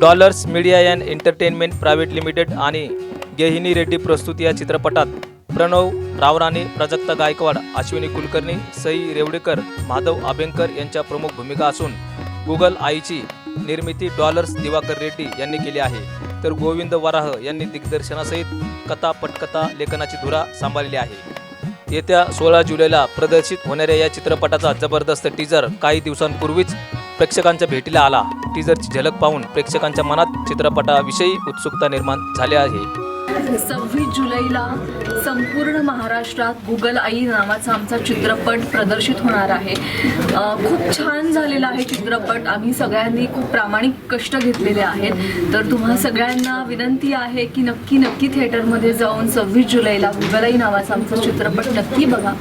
Dollars media and entertainment private limited आणि गेहिनी रेड्डी प्रस्तुत या चित्रपटात प्रणव रावराणे प्राजक्ता गायकवाड अश्विनी कुलकर्णी सई रेवडेकर माधव आबेंकर यांच्या प्रमुख भूमिका असून गुगल आईची निर्मिती डॉलर्स दिवाकर रेड्डी यांनी केली आहे. तर गोविंद वराह यांनी दिग्दर्शनासहित कथा पटकथा लेखनाची धुरा सांभाळली आहे. येत्या सोळा जुलैला प्रदर्शित होणाऱ्या या चित्रपटाचा जबरदस्त टीजर काही दिवसांपूर्वीच प्रेक्षकांच्या भेटीला आला. टीजरची झलक पाहून प्रेक्षकांच्या मनात चित्रपटाविषयी उत्सुकता निर्माण झाली आहे. सव्वीस जुलैला संपूर्ण महाराष्ट्रात गुगल आई नावाचा आमचा चित्रपट प्रदर्शित होणार आहे. खूप छान झालेला आहे चित्रपट. आम्ही सगळ्यांनी खूप प्रामाणिक कष्ट घेतलेले आहेत. तर तुम्हा सगळ्यांना विनंती आहे की नक्की नक्की थिएटरमध्ये जाऊन सव्वीस जुलैला गुगल आई नावाचा आमचा चित्रपट नक्की बघा.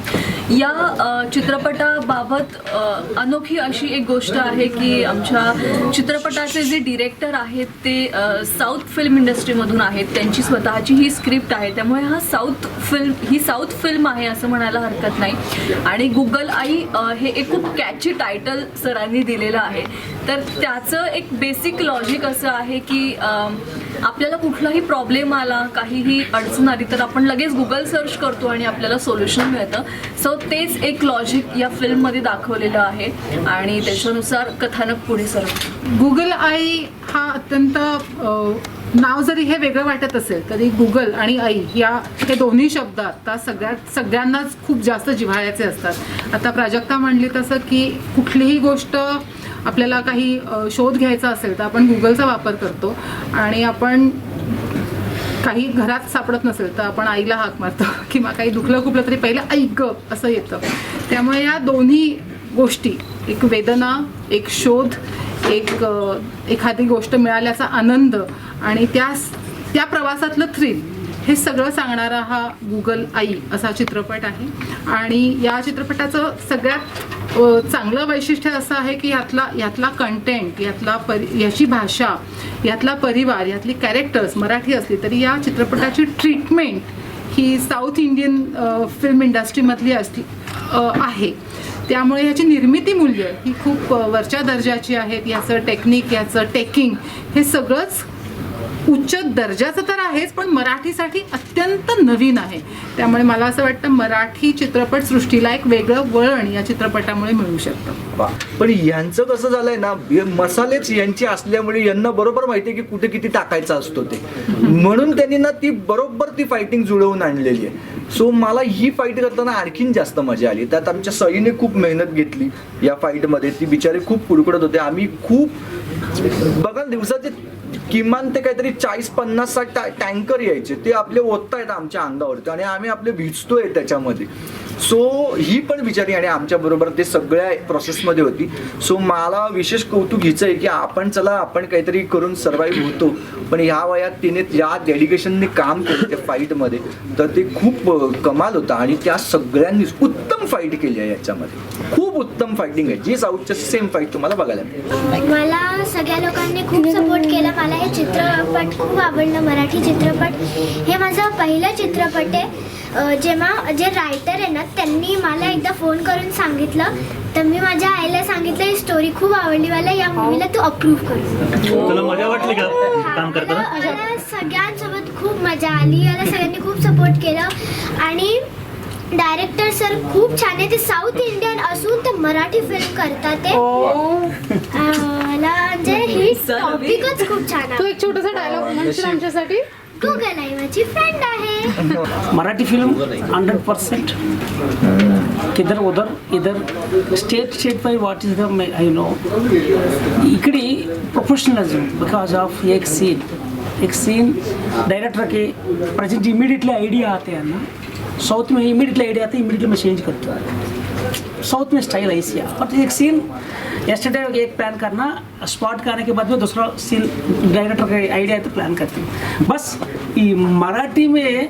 या चित्रपटाबाबत अनोखी अशी एक गोष्ट आहे की आमच्या चित्रपटाचे जे डिरेक्टर आहेत ते साऊथ फिल्म इंडस्ट्रीमधून आहेत. त्यांची स्वतःची ही स्क्रिप्ट आहे. त्यामुळे हा साऊथ फिल्म ही साऊथ फिल्म आहे असं म्हणायला हरकत नाही. आणि गुगल आई हे एक खूप कॅची टायटल सरांनी दिलेलं आहे. तर त्याचं एक बेसिक लॉजिक असं आहे की आपल्याला कुठलाही प्रॉब्लेम आला काहीही अडचण आली तर आपण लगेच गुगल सर्च करतो आणि आपल्याला सोल्युशन मिळतं. सो तेच एक लॉजिक या फिल्ममध्ये दाखवलेलं आहे. आणि त्याच्यानुसार कथानक पुढे सरकतं. गुगल आई हा अत्यंत नाव जरी हे वेगळं वाटत असेल तरी गुगल आणि आई या हे दोन्ही शब्द आता सगळ्यात सगळ्यांनाच खूप जास्त जिव्हाळ्याचे असतात. आता प्राजक्ता म्हणली तसं की कुठलीही गोष्ट आपल्याला काही शोध घ्यायचा असेल तर आपण गुगलचा वापर करतो. आणि आपण काही घरात सापडत नसेल तर आपण आईला हाक मारतो किंवा काही दुखलं खुपलं तरी पहिलं ऐक असं येतं. त्यामुळे या दोन्ही गोष्टी एक वेदना एक शोध एक एखादी गोष्ट मिळाल्याचा आनंद आणि त्या त्या प्रवासातलं थ्रिल हे सगळं सांगणारा हा गुगल आई असा चित्रपट आहे. आणि या चित्रपटाचं सगळ्यात चांगलं वैशिष्ट्य असं आहे की यातला यातला कंटेंट यातला परि याची भाषा यातला परिवार यातली कॅरेक्टर्स मराठी असली तरी या चित्रपटाची ट्रीटमेंट ही साऊथ इंडियन फिल्म इंडस्ट्रीमधली असली आहे. त्यामुळे ह्याची निर्मिती मूल्य ही खूप वरच्या दर्जाची आहेत. याचं टेक्निक याचं टेकिंग हे सगळंच उच्च दर्जाचं तर आहेच पण मराठीसाठी अत्यंत नवीन आहे. त्यामुळे मला असं वाटतं मराठी चित्रपटसृष्टीला एक वेगळं वळण या चित्रपटामुळे मिळू शकतं. पण यांचं कसं झालंय ना मसालेच यांचे असल्यामुळे यांना बरोबर माहितीये की कुठे किती टाकायचा असतो ते. म्हणून त्यांनी ना ती बरोबर ती फायटिंग जुळवून आणलेली आहे. सो मला ही फाईट करताना आणखीन जास्त मजा आली. त्यात आमच्या सईने खूप मेहनत घेतली या फाईटमध्ये ती बिचारी खूप कुडकुडत होते. आम्ही खूप बघा दिवसाचे किमान ते काहीतरी चाळीस पन्नास साठ टँकर यायचे. ते आपले ओततायत आमच्या अंगावरती आणि आम्ही आपले भिजतोय त्याच्यामध्ये. सो ही पण विचारी आणि आमच्या बरोबर ते सगळ्या प्रोसेसमध्ये होती. सो मला विशेष कौतुक हिचं आहे की आपण चला आपण काहीतरी करून सर्वाईव्ह होतो. पण ह्या वयात तिने या डेडिकेशनने काम केलं त्या फाईटमध्ये तर ते खूप कमाल होतं आणि त्या सगळ्यांनीच उत्तम फाईट केली आहे याच्यामध्ये. उत्तम फायटिंग आहे. जी साऊथच्या सेम फाईट तुम्हाला बघायला मिळेल. मला सगळ्या लोकांनी खूप सपोर्ट केला. मला हे चित्रपट खूप आवडलं मराठी चित्रपट. हे माझा पहिला चित्रपट आहे. जेव्हा जे रायटर आहे ना त्यांनी मला एकदा फोन करून सांगितलं. तर मी माझ्या आईला सांगितलं ही स्टोरी खूप आवडली मला. या मूवीला तू अप्रूव्ह कर. तुला मजा वाटली का काम करताना? मला मला सगळ्यांसोबत खूप मजा आली. मला सगळ्यांनी खूप सपोर्ट केलं. आणि डायरेक्टर सर खूप छान आहे. ते साऊथ इंडियन असून ते मराठी फिल्म करतात ते. अं, मला म्हणजे ही टॉपिकच खूप छान तो आहे. एक छोटासा डायलॉग म्हणशील आमच्यासाठी? माझी फ्रेंड आहे. मराठी फिल्म हंड्रेड परसेंट किधर उधर इधर state state by what is the I know इकडे प्रोफेशनलिज्म बिकॉज ऑफ एक सीन एक सीन डायरेक्टर के प्रेजेंट इमीडिएटली आइडिया आते हैं ना. साउथ में इमीडिएटली आइडिया आते हैं इमीडिएटली मैं चेंज करता हूँ साउथ में स्टाइल ऐसी है बट एक सीन yesterday एक प्लान करना स्पॉट करने के बाद में दूसरा सीन डायरेक्टर का आइडिया है तो प्लान करते हैं बस ये मराठी में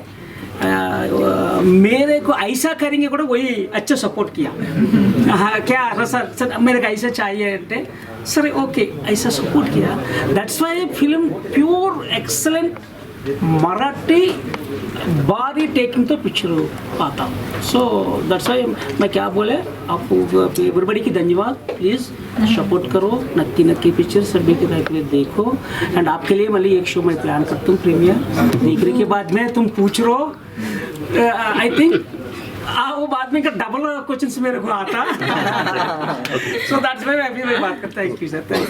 आ, मेरे को ऐसा करेंगे கூட वही अच्छा सपोर्ट किया हाँ क्या हाँ, सर सर मेरे को ऐसा चाहिए అంటే सर ओके ऐसा support KIA that's why film pure excellent Marathi बारी टेकिंग तो पिक्चर आता सो दैट्स वाई मैं क्या बोले, आप एवरीबडी की धन्यवाद प्लीज़ सपोर्ट करो, नक्की नक्की पिक्चर सभी के लाइफ में देखो। एंड आपके लिए मैं एक शो मैं प्लान करता हूँ प्रीमियर देखने के बाद में तुम पूछ रहे आई थिंक हाँ वो बाद में का डबल क्वेश्चन मेरे को आता। सो दैट्स वाई मैं अभी बात करता थैंक यू सर थैंक